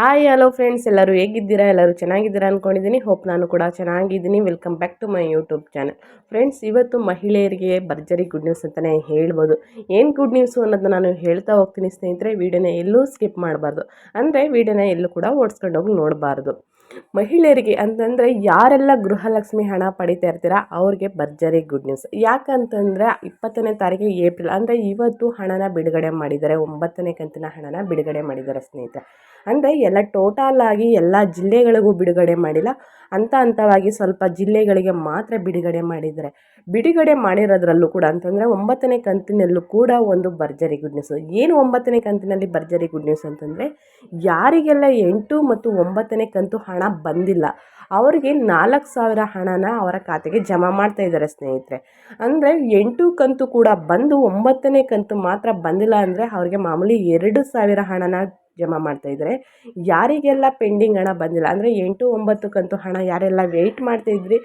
Hi hello friends ಎಲ್ಲರೂ ಹೇಗಿದ್ದೀರಾ? ಎಲ್ಲರೂ ಚೆನ್ನಾಗಿದ್ದೀರಾ ಅಂದ್ಕೊಂಡಿದ್ದೀನಿ ಹೋಪ್ ನಾನು ಕೂಡ ಚೆನ್ನಾಗಿದ್ದೀನಿ. Welcome back to my YouTube channel friends ಇವತ್ತು ಮಹಿಳೆಯರಿಗೆ ಭರ್ಜರಿ ಗುಡ್ ನ್ಯೂಸ್ ಅಂತಲೇ ಹೇಳ್ಬೋದು. ಏನು ಗುಡ್ ನ್ಯೂಸು ಅನ್ನೋದನ್ನ ನಾನು ಹೇಳ್ತಾ ಹೋಗ್ತೀನಿ ಸ್ನೇಹಿತರೆ, ವೀಡಿಯೋನ ಎಲ್ಲೂ ಸ್ಕಿಪ್ ಮಾಡಬಾರ್ದು. ಅಂದರೆ ವೀಡಿಯೋನ ಎಲ್ಲೂ ಕೂಡ ಓಡಿಸ್ಕೊಂಡೋಗಿ ನೋಡಬಾರ್ದು. ಮಹಿಳೆಯರಿಗೆ ಅಂತಂದರೆ ಯಾರೆಲ್ಲ ಗೃಹಲಕ್ಷ್ಮಿ ಹಣ ಪಡಿತಾ ಇರ್ತೀರಾ, ಅವ್ರಿಗೆ ಭರ್ಜರಿ ಗುಡ್ ನ್ಯೂಸ್ ಯಾಕಂತಂದರೆ ಇಪ್ಪತ್ತನೇ ತಾರೀಕು ಏಪ್ರಿಲ್, ಅಂದರೆ ಇವತ್ತು ಹಣನ ಬಿಡುಗಡೆ ಮಾಡಿದ್ದಾರೆ, ಒಂಬತ್ತನೇ ಕಂತಿನ ಹಣನ ಬಿಡುಗಡೆ ಮಾಡಿದ್ದಾರೆ ಸ್ನೇಹಿತರೆ. ಅಂದರೆ ಎಲ್ಲ ಟೋಟಲ್ ಆಗಿ ಎಲ್ಲ ಜಿಲ್ಲೆಗಳಿಗೂ ಬಿಡುಗಡೆ ಮಾಡಿಲ್ಲ, ಹಂತ ಹಂತವಾಗಿ ಸ್ವಲ್ಪ ಜಿಲ್ಲೆಗಳಿಗೆ ಮಾತ್ರ ಬಿಡುಗಡೆ ಮಾಡಿದ್ದಾರೆ. ಬಿಡುಗಡೆ ಮಾಡಿರೋದ್ರಲ್ಲೂ ಕೂಡ ಅಂತಂದರೆ ಒಂಬತ್ತನೇ ಕಂತಿನಲ್ಲೂ ಕೂಡ ಒಂದು ಭರ್ಜರಿ ಗುಡ್ ನ್ಯೂಸ್ ಏನು ಒಂಬತ್ತನೇ ಕಂತಿನಲ್ಲಿ ಭರ್ಜರಿ ಗುಡ್ ನ್ಯೂಸ್ ಅಂತಂದರೆ, ಯಾರಿಗೆಲ್ಲ ಎಂಟು ಮತ್ತು ಒಂಬತ್ತನೇ ಕಂತು ಹಣ ಬಂದಿಲ್ಲ. ಅವರಿಗೆ ನಾಲ್ಕು ಸಾವಿರ ಹಣನ ಅವರ ಖಾತೆಗೆ ಜಮಾ ಮಾಡ್ತಾ ಇದ್ದಾರೆ ಸ್ನೇಹಿತರೆ. ಅಂದರೆ ಎಂಟು ಕಂತು ಕೂಡ ಬಂದು ಒಂಬತ್ತನೇ ಕಂತು ಮಾತ್ರ ಬಂದಿಲ್ಲ ಅಂದರೆ ಅವ್ರಿಗೆ ಮಾಮೂಲಿ ಎರಡು ಸಾವಿರ ಹಣನ ಜಮಾ ಮಾಡ್ತಾಯಿದ್ದಾರೆ ಯಾರಿಗೆಲ್ಲ ಪೆಂಡಿಂಗ್ ಹಣ ಬಂದಿಲ್ಲ, ಅಂದರೆ ಎಂಟು ಒಂಬತ್ತು ಕಂತು ಹಣ ಯಾರೆಲ್ಲ ವೆಯ್ಟ್ ಮಾಡ್ತಾಯಿದ್ರಿ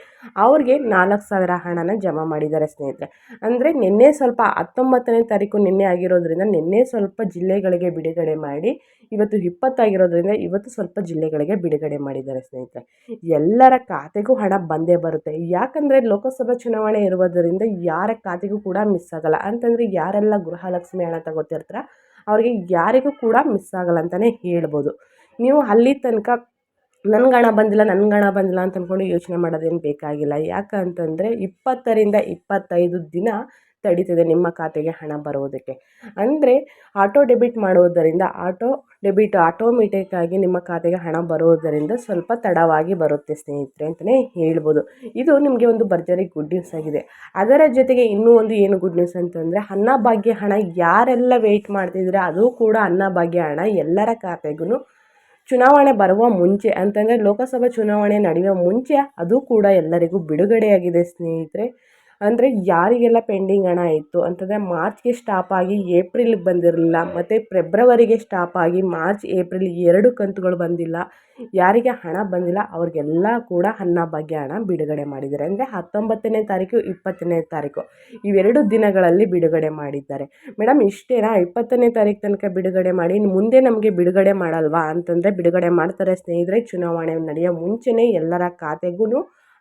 ಅವ್ರಿಗೆ ನಾಲ್ಕು ಸಾವಿರ ಹಣನ ಜಮಾ ಮಾಡಿದ್ದಾರೆ ಸ್ನೇಹಿತರೆ. ಅಂದರೆ ನಿನ್ನೆ ಸ್ವಲ್ಪ ಹತ್ತೊಂಬತ್ತನೇ ತಾರೀಕು ನಿನ್ನೆ ಆಗಿರೋದ್ರಿಂದ ನಿನ್ನೆ ಸ್ವಲ್ಪ ಜಿಲ್ಲೆಗಳಿಗೆ ಬಿಡುಗಡೆ ಮಾಡಿ, ಇವತ್ತು ಇಪ್ಪತ್ತಾಗಿರೋದ್ರಿಂದ ಇವತ್ತು ಸ್ವಲ್ಪ ಜಿಲ್ಲೆಗಳಿಗೆ ಬಿಡುಗಡೆ ಮಾಡಿದ್ದಾರೆ ಸ್ನೇಹಿತರೆ. ಎಲ್ಲರ ಖಾತೆಗೂ ಹಣ ಬಂದೇ ಬರುತ್ತೆ. ಯಾಕಂದರೆ ಲೋಕಸಭಾ ಚುನಾವಣೆ ಇರುವುದರಿಂದ ಯಾರ ಖಾತೆಗೂ ಕೂಡ ಮಿಸ್ ಆಗಲ್ಲ. ಅಂತಂದರೆ ಯಾರೆಲ್ಲ ಗೃಹಲಕ್ಷ್ಮಿ ಹಣ ತಗೋತಿರ್ತಾರ ಅವ್ರಿಗೆ ಯಾರಿಗೂ ಕೂಡ ಮಿಸ್ ಆಗಲ್ಲ ಅಂತಲೇ ಹೇಳ್ಬೋದು. ನೀವು ಅಲ್ಲಿ ತನಕ ನನ್ಗೆ ಹಣ ಬಂದಿಲ್ಲ ನನ್ಗೆ ಹಣ ಬಂದಿಲ್ಲ ಅಂತ ಅಂದ್ಕೊಂಡು ಯೋಚನೆ ಮಾಡೋದೇನು ಬೇಕಾಗಿಲ್ಲ. ಯಾಕಂತಂದರೆ ಇಪ್ಪತ್ತರಿಂದ ಇಪ್ಪತ್ತೈದು ದಿನ ತಡೀತದೆ ನಿಮ್ಮ ಖಾತೆಗೆ ಹಣ ಬರೋದಕ್ಕೆ. ಅಂದರೆ ಆಟೋ ಡೆಬಿಟ್ ಮಾಡುವುದರಿಂದ ಆಟೋ ಡೆಬಿಟ್ ಆಟೋಮೆಟಿಕ್ಕಾಗಿ ನಿಮ್ಮ ಖಾತೆಗೆ ಹಣ ಬರೋದರಿಂದ ಸ್ವಲ್ಪ ತಡವಾಗಿ ಬರುತ್ತೆ ಸ್ನೇಹಿತರೆ ಅಂತಲೇ ಹೇಳ್ಬೋದು. ಇದು ನಿಮಗೆ ಒಂದು ಭರ್ಜರಿ ಗುಡ್ ನ್ಯೂಸ್ ಆಗಿದೆ. ಅದರ ಜೊತೆಗೆ ಇನ್ನೂ ಒಂದು ಏನು ಗುಡ್ ನ್ಯೂಸ್ ಅಂತಂದರೆ ಅನ್ನಭಾಗ್ಯ ಹಣ ಯಾರೆಲ್ಲ ವೆಯ್ಟ್ ಮಾಡ್ತಿದ್ರೆ ಅದು ಕೂಡ ಅನ್ನಭಾಗ್ಯ ಹಣ ಎಲ್ಲರ ಖಾತೆಗೂ ಚುನಾವಣೆ ಬರುವ ಮುಂಚೆ ಅಂತಂದರೆ ಲೋಕಸಭಾ ಚುನಾವಣೆ ನಡೆಯುವ ಮುಂಚೆ ಅದು ಕೂಡ ಎಲ್ಲರಿಗೂ ಬಿಡುಗಡೆಯಾಗಿದೆ ಸ್ನೇಹಿತರೆ. ಅಂದರೆ ಯಾರಿಗೆಲ್ಲ ಪೆಂಡಿಂಗ್ ಹಣ ಇತ್ತು ಅಂತಂದರೆ ಮಾರ್ಚ್ಗೆ ಸ್ಟಾಪ್ ಆಗಿ ಏಪ್ರಿಲ್ಗೆ ಬಂದಿರಲಿಲ್ಲ, ಮತ್ತು ಪ್ರೆಬ್ರವರಿಗೆ ಸ್ಟಾಪ್ ಆಗಿ ಮಾರ್ಚ್, ಏಪ್ರಿಲ್ ಎರಡು ಕಂತುಗಳು ಬಂದಿಲ್ಲ. ಯಾರಿಗೆ ಹಣ ಬಂದಿಲ್ಲ, ಅವ್ರಿಗೆಲ್ಲ ಕೂಡ ಅನ್ನಭಾಗ್ಯ ಹಣ ಬಿಡುಗಡೆ ಮಾಡಿದ್ದಾರೆ. ಅಂದರೆ ಹತ್ತೊಂಬತ್ತನೇ ತಾರೀಕು, ಇಪ್ಪತ್ತನೇ ತಾರೀಕು, ಇವೆರಡು ದಿನಗಳಲ್ಲಿ ಬಿಡುಗಡೆ ಮಾಡಿದ್ದಾರೆ. ಮೇಡಮ್, ಇಷ್ಟೇನಾ? ಇಪ್ಪತ್ತನೇ ತಾರೀಕು ತನಕ ಬಿಡುಗಡೆ ಮಾಡಿ ಮುಂದೆ ನಮಗೆ ಬಿಡುಗಡೆ ಮಾಡಲ್ವಾ ಅಂತಂದರೆ, ಬಿಡುಗಡೆ ಮಾಡ್ತಾರೆ ಸ್ನೇಹಿತರೆ, ಚುನಾವಣೆ ನಡೆಯೋ ಮುಂಚೆನೇ ಎಲ್ಲರ ಖಾತೆಗೂ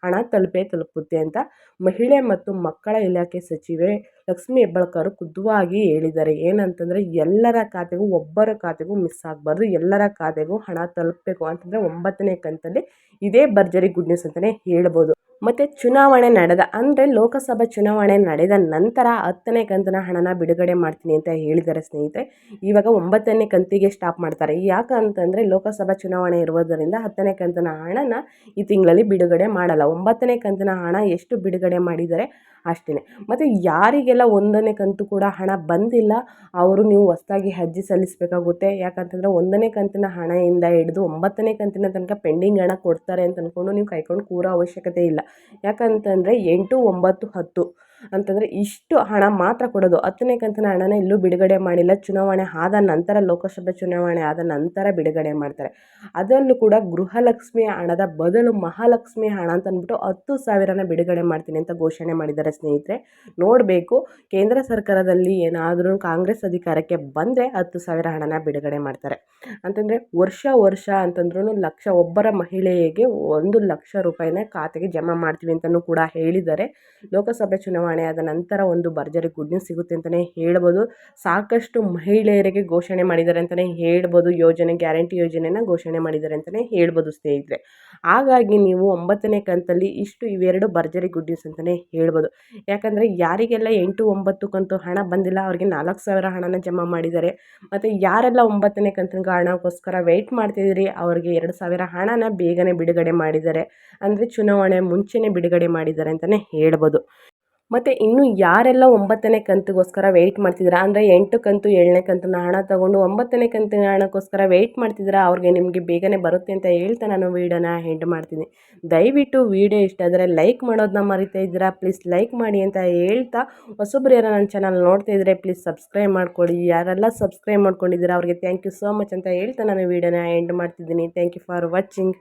ಹಣ ತಲುಪೇ ತಲುಪುತ್ತೆ ಅಂತ ಮಹಿಳೆ ಮತ್ತು ಮಕ್ಕಳ ಇಲಾಖೆ ಸಚಿವೆ ಲಕ್ಷ್ಮಿ ಹೆಬ್ಬಾಳ್ಕರ್ ಖುದ್ದಾಗಿ ಹೇಳಿದ್ದಾರೆ. ಏನಂತಂದರೆ, ಎಲ್ಲರ ಖಾತೆಗೂ, ಒಬ್ಬರ ಖಾತೆಗೂ ಮಿಸ್ ಆಗಬಾರ್ದು. ಎಲ್ಲರ ಖಾತೆಗೂ ಹಣ ತಲುಪಬೇಕು ಅಂತಂದರೆ ಒಂಬತ್ತನೇ ಕಂತಲ್ಲಿ ಇದೇ ಭರ್ಜರಿ ಗುಡ್ ನ್ಯೂಸ್ ಅಂತಲೇ ಹೇಳ್ಬೋದು. ಮತ್ತು ಚುನಾವಣೆ ನಡೆದ, ಅಂದರೆ ಲೋಕಸಭಾ ಚುನಾವಣೆ ನಡೆದ ನಂತರ ಹತ್ತನೇ ಕಂತಿನ ಹಣನ ಬಿಡುಗಡೆ ಮಾಡ್ತೀನಿ ಅಂತ ಹೇಳಿದ್ದಾರೆ ಸ್ನೇಹಿತರೆ. ಇವಾಗ ಒಂಬತ್ತನೇ ಕಂತಿಗೆ ಸ್ಟಾಪ್ ಮಾಡ್ತಾರೆ. ಯಾಕಂತಂದರೆ ಲೋಕಸಭಾ ಚುನಾವಣೆ ಇರುವುದರಿಂದ ಹತ್ತನೇ ಕಂತಿನ ಹಣನ ಈ ತಿಂಗಳಲ್ಲಿ ಬಿಡುಗಡೆ ಮಾಡಲ್ಲ. ಒಂಬತ್ತನೇ ಕಂತಿನ ಹಣ ಎಷ್ಟು ಬಿಡುಗಡೆ ಮಾಡಿದರೆ ಅಷ್ಟೇ ಮತ್ತು ಯಾರಿಗೆಲ್ಲ ಒಂದನೇ ಕಂತು ಕೂಡ ಹಣ ಬಂದಿಲ್ಲ, ಅವರು ನೀವು ಹೊಸದಾಗಿ ಅರ್ಜಿ ಸಲ್ಲಿಸಬೇಕಾಗುತ್ತೆ. ಯಾಕಂತಂದರೆ ಒಂದನೇ ಕಂತಿನ ಹಣದಿಂದ ಹಿಡಿದು ಒಂಬತ್ತನೇ ಕಂತಿನ ತನಕ ಪೆಂಡಿಂಗ್ ಹಣ ಕೊಡ್ತಾರೆ ಅಂತ ಅಂದ್ಕೊಂಡು ನೀವು ಕಾಯ್ಕೊಂಡು ಕೂರೋ ಅವಶ್ಯಕತೆ ಇಲ್ಲ. ಯಾಕಂತಂದರೆ ಎಂಟು ಒಂಬತ್ತು ಹತ್ತು. ಅಂತಂದರೆ ಇಷ್ಟು ಹಣ ಮಾತ್ರ ಕೊಡೋದು. ಹತ್ತನೇ ಕಂತಿನ ಹಣನ ಇಲ್ಲೂ ಬಿಡುಗಡೆ ಮಾಡಿಲ್ಲ. ಚುನಾವಣೆ ಆದ ನಂತರ, ಲೋಕಸಭೆ ಚುನಾವಣೆ ಆದ ನಂತರ ಬಿಡುಗಡೆ ಮಾಡ್ತಾರೆ. ಅದರಲ್ಲೂ ಕೂಡ ಗೃಹಲಕ್ಷ್ಮಿ ಹಣದ ಬದಲು ಮಹಾಲಕ್ಷ್ಮಿ ಹಣ ಅಂತ ಅಂದ್ಬಿಟ್ಟು ಹತ್ತು ಸಾವಿರನ ಬಿಡುಗಡೆ ಮಾಡ್ತೀನಿ ಅಂತ ಘೋಷಣೆ ಮಾಡಿದ್ದಾರೆ ಸ್ನೇಹಿತರೆ. ನೋಡಬೇಕು, ಕೇಂದ್ರ ಸರ್ಕಾರದಲ್ಲಿ ಏನಾದರೂ ಕಾಂಗ್ರೆಸ್ ಅಧಿಕಾರಕ್ಕೆ ಬಂದರೆ ಹತ್ತು ಸಾವಿರ ಹಣನ ಬಿಡುಗಡೆ ಮಾಡ್ತಾರೆ. ಅಂತಂದರೆ ವರ್ಷ ವರ್ಷ ಅಂತಂದ್ರೂ ಲಕ್ಷ, ಒಬ್ಬರ ಮಹಿಳೆಯಿಗೆ ಒಂದು ಲಕ್ಷ ರೂಪಾಯಿನ ಖಾತೆಗೆ ಜಮಾ ಮಾಡ್ತೀವಿ ಅಂತಲೂ ಕೂಡ ಹೇಳಿದ್ದಾರೆ. ಲೋಕಸಭೆ ಚುನಾವಣೆ ಆದ ನಂತರ ಒಂದು ಭರ್ಜರಿ ಗುಡ್ ನ್ಯೂಸ್ ಸಿಗುತ್ತೆ ಅಂತಲೇ ಹೇಳ್ಬೋದು. ಸಾಕಷ್ಟು ಮಹಿಳೆಯರಿಗೆ ಘೋಷಣೆ ಮಾಡಿದ್ದಾರೆ ಅಂತಲೇ ಹೇಳ್ಬೋದು. ಯೋಜನೆ, ಗ್ಯಾರಂಟಿ ಯೋಜನೆನ ಘೋಷಣೆ ಮಾಡಿದ್ದಾರೆ ಅಂತಲೇ ಹೇಳ್ಬೋದು ಸ್ನೇಹಿತರೆ. ಹಾಗಾಗಿ ನೀವು ಒಂಬತ್ತನೇ ಕಂತಲ್ಲಿ ಇಷ್ಟು ಇವೆರಡು ಭರ್ಜರಿ ಗುಡ್ ನ್ಯೂಸ್ ಅಂತಲೇ ಹೇಳ್ಬೋದು. ಯಾಕಂದರೆ ಯಾರಿಗೆಲ್ಲ ಎಂಟು, ಒಂಬತ್ತು ಕಂತು ಹಣ ಬಂದಿಲ್ಲ, ಅವ್ರಿಗೆ ನಾಲ್ಕು ಸಾವಿರ ಹಣನ ಜಮಾ ಮಾಡಿದ್ದಾರೆ. ಮತ್ತು ಯಾರೆಲ್ಲ ಒಂಬತ್ತನೇ ಕಂತಿನ ಹಣಕ್ಕೋಸ್ಕರ ವೆಯ್ಟ್ ಮಾಡ್ತಿದ್ದೀರಿ, ಅವರಿಗೆ ಎರಡು ಸಾವಿರ ಹಣನ ಬೇಗನೆ ಬಿಡುಗಡೆ ಮಾಡಿದ್ದಾರೆ. ಅಂದರೆ ಚುನಾವಣೆ ಮುಂಚೆನೇ ಬಿಡುಗಡೆ ಮಾಡಿದ್ದಾರೆ ಅಂತಲೇ ಹೇಳ್ಬೋದು. ಮತ್ತು ಇನ್ನು ಯಾರೆಲ್ಲ ಒಂಬತ್ತನೇ ಕಂತಿಗೋಸ್ಕರ ವೆಯ್ಟ್ ಮಾಡ್ತಿದ್ದೀರಾ? ಅಂದರೆ ಎಂಟು ಕಂತು ಏಳನೇ ಕಂತನ್ನ ಹಣ ತಗೊಂಡು ಒಂಬತ್ತನೇ ಕಂತಿನ ಹಣಕ್ಕೋಸ್ಕರ ವೆಯ್ಟ್ ಮಾಡ್ತಿದ್ದೀರಾ? ಅವ್ರಿಗೆ ನಿಮಗೆ ಬೇಗನೆ ಬರುತ್ತೆ ಅಂತ ಹೇಳ್ತಾ ನಾನು ವೀಡಿಯೋನ ಹೆಂಡ್ ಮಾಡ್ತೀನಿ. ದಯವಿಟ್ಟು ವೀಡಿಯೋ ಇಷ್ಟ ಆದರೆ ಲೈಕ್ ಮಾಡೋದನ್ನ ಮರಿತಾ ಇದ್ದೀರಾ? ಪ್ಲೀಸ್ ಲೈಕ್ ಮಾಡಿ ಅಂತ ಹೇಳ್ತಾ ಹೊಸೊಬ್ರು ಯಾರು ನನ್ನ ಚಾನಲ್ ನೋಡ್ತಾ ಇದ್ದರೆ ಪ್ಲೀಸ್ ಸಬ್ಸ್ಕ್ರೈಬ್ ಮಾಡ್ಕೊಳ್ಳಿ. ಯಾರೆಲ್ಲ ಸಬ್ಸ್ಕ್ರೈಬ್ ಮಾಡ್ಕೊಂಡಿದ್ದೀರಾ ಅವ್ರಿಗೆ ಥ್ಯಾಂಕ್ ಯು ಸೋ ಮಚ್ ಅಂತ ಹೇಳ್ತಾ ನಾನು ವೀಡಿಯೋನ ಎಂಡ್ ಮಾಡ್ತಿದ್ದೀನಿ. Thank you for watching